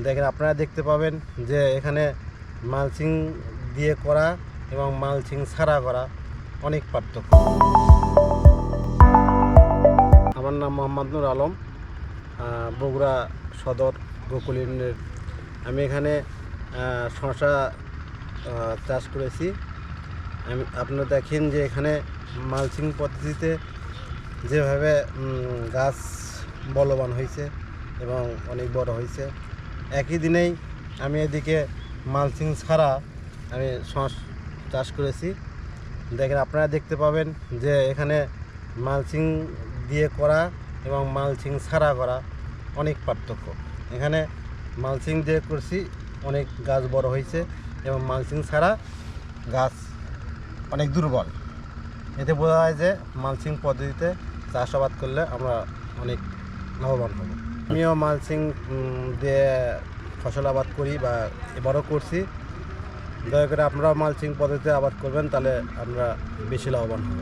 দেখেন আপনারা দেখতে পাবেন যে এখানে মালচিং দিয়ে করা এবং মালচিং ছাড়া করা অনেক পার্থক্য। আমার নাম মোহাম্মদ নুর আলম বগুড়া সদর গোকুল ইউনিয়নের। আমি এখানে শশা চাষ করেছি। আমি, আপনারা দেখেন যে এখানে মালচিং পদ্ধতিতে যেভাবে গাছ বলবান হয়েছে এবং অনেক বড় হয়েছে একই দিনেই আমি এদিকে মালচিং ছাড়া আমি শস চাষ করেছি। দেখেন আপনারা দেখতে পাবেন যে এখানে মালচিং দিয়ে করা এবং মালচিং ছাড়া করা অনেক পার্থক্য। এখানে মালচিং দিয়ে করছি, অনেক গাছ বড় হয়েছে এবং মালচিং ছাড়া গাছ অনেক দুর্বল। এতে বোঝা যায় যে মালসিং পদ্ধতিতে চাষাবাদ করলে আমরা অনেক লাভবান হব। আমিও মালসিং দিয়ে ফসল আবাদ করি বা এবারও করছি। দয়া করে আপনারাও মালসিং পদ্ধতিতে আবাদ করবেন, তাহলে আমরা বেশি লাভবান হব।